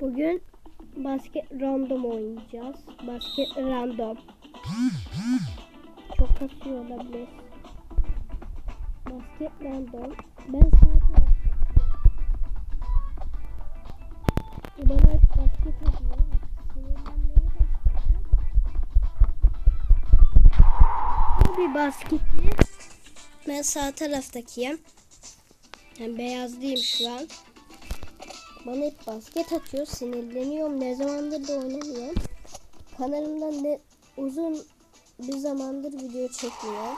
Bugün basket random oynayacağız. Basket random. Çok kasıyor olabilir. Basket random. Ben taraftayım. O bana basket atıyor. Sinirlenmeye bir basketi. Ben sağ taraftakiyim. Ben beyazlıyım şu an. Bana hep basket atıyor. Sinirleniyorum. Ne zamandır da oynamıyorum. Kanalımda ne uzun bir zamandır video çekmiyor.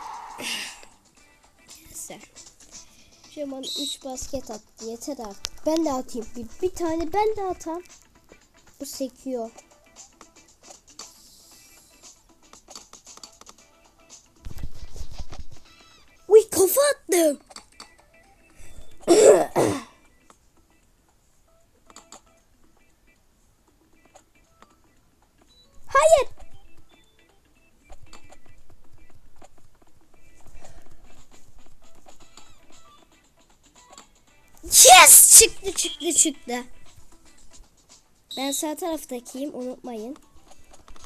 Neyse. Şu bana 3 basket attı. Yeter artık. Ben de atayım. Bir, bir tane ben de atam. Bu sekiyor. Uy kafa attım. Çıktı çıktı çıktı. Ben sağ taraftakiyim unutmayın.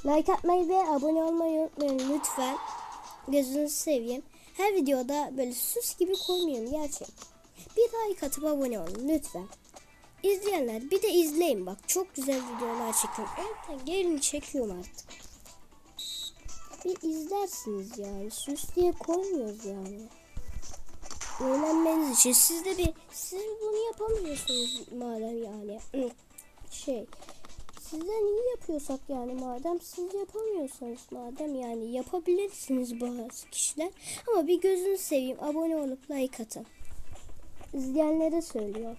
Like atmayı ve abone olmayı unutmayın lütfen. Gözünüzü seveyim. Her videoda böyle süs gibi koymuyorum gerçek. Bir like atıp abone olun lütfen. İzleyenler bir de izleyin bak. Çok güzel videolar çekiyorum. Evet, gelin çekiyorum artık. Bir izlersiniz yani. Süs diye koymuyoruz yani. Öğrenmeniz için siz de bir siz bunu yapamıyorsunuz madem yani. Şey sizden iyi yapıyorsak yani madem siz yapamıyorsanız madem yani yapabilirsiniz bazı kişiler ama bir gözünü seveyim abone olup like atın. İzleyenlere söylüyor.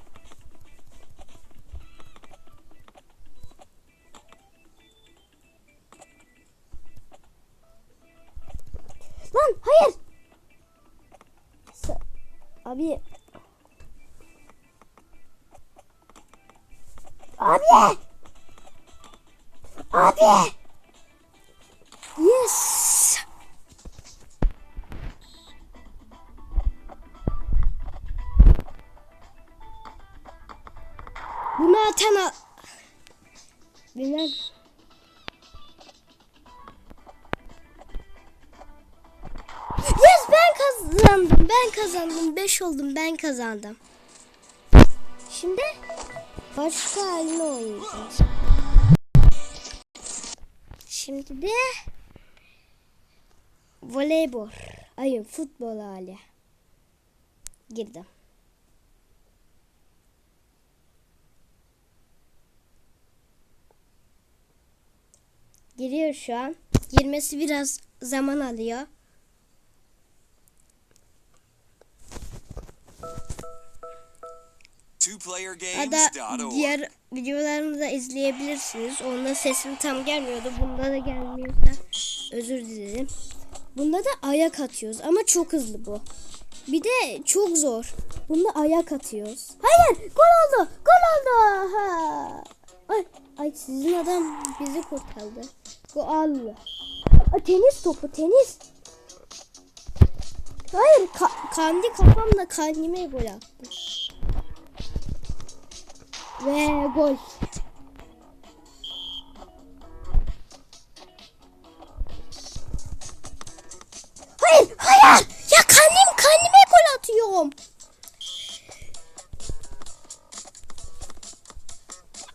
Lan hayır. Abi. Abi. Abi. Yes. Bunu atan a- Ben kazandım. 5 oldum. Ben kazandım. Şimdi başka haline oynayacağız. Şimdi de voleybol. Ayın futbol hali. Girdim. Giriyor şu an. Girmesi biraz zaman alıyor. Ada diğer videolarımı da izleyebilirsiniz. Onda sesim tam gelmiyordu. Bunda da gelmiyorsa özür dilerim. Bunda da ayak atıyoruz ama çok hızlı bu. Bir de çok zor. Bunda ayak atıyoruz. Hayır, gol oldu. Gol oldu. Ha. Ay, ay sizin adam bizi kurtardı. Gol. Aa, Tenis topu, tenis. Hayır, ka- kendi kafamla kendime gol attım. Ve gol. Hayır, hayır. Ya kendim kendime gol atıyorum.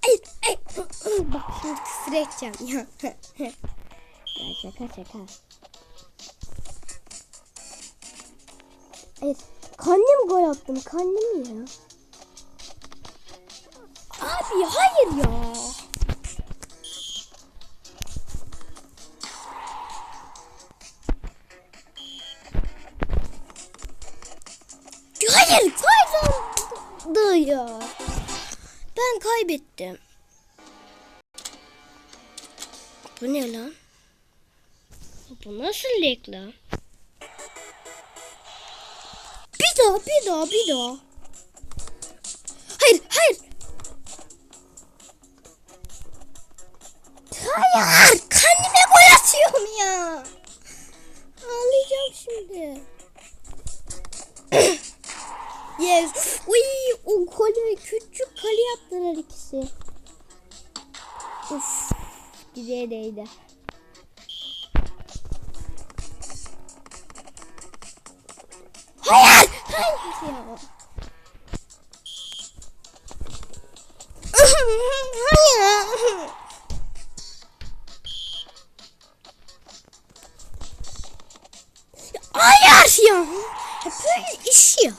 Hayır, hayır. Bak şimdi ya. ya şaka şaka. Hayır, kendim gol attım, kendim ya. Abi hayır ya. Hayır kazandı ya. Ben kaybettim. Bu ne lan? Bu nasıl lek lan? Bir daha, bir daha, bir daha. Hayır, kendime gol atıyorum ya. Ağlayacağım şimdi. yes. Uy, o kale küçük kale yaptılar ikisi. Uf. Direğe değdi. Hayır! Hayır ya. Hayır ya. Ya Böyle iş ya.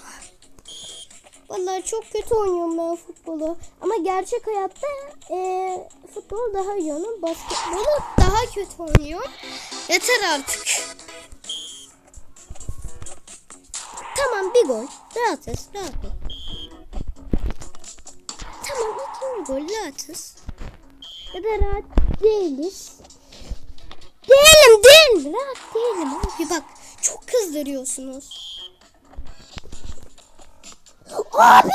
Vallahi çok kötü oynuyorum ben futbolu. Ama gerçek hayatta eee futbol daha iyi oynuyorum. Basketbolu daha kötü oynuyorum. Yeter artık. Tamam bir gol. Rahatız. Rahat ol. Tamam ikinci gol rahatız. Ya da rahat değiliz. Değilim değilim. Rahat değilim abi bak. Kızdırıyorsunuz. Abi!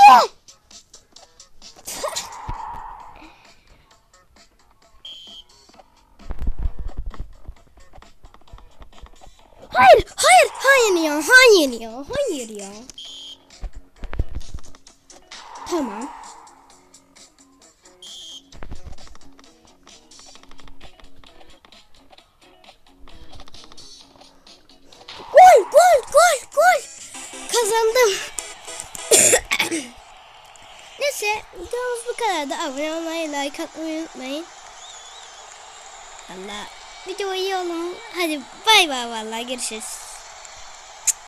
Hayır, hayır, hayır ya, hayır ya, hayır ya. Tamam. Neyse videomuz bu kadardı. Abone olmayı, like atmayı unutmayın. Allah video iyi olun. Hadi bay bay vallahi görüşürüz.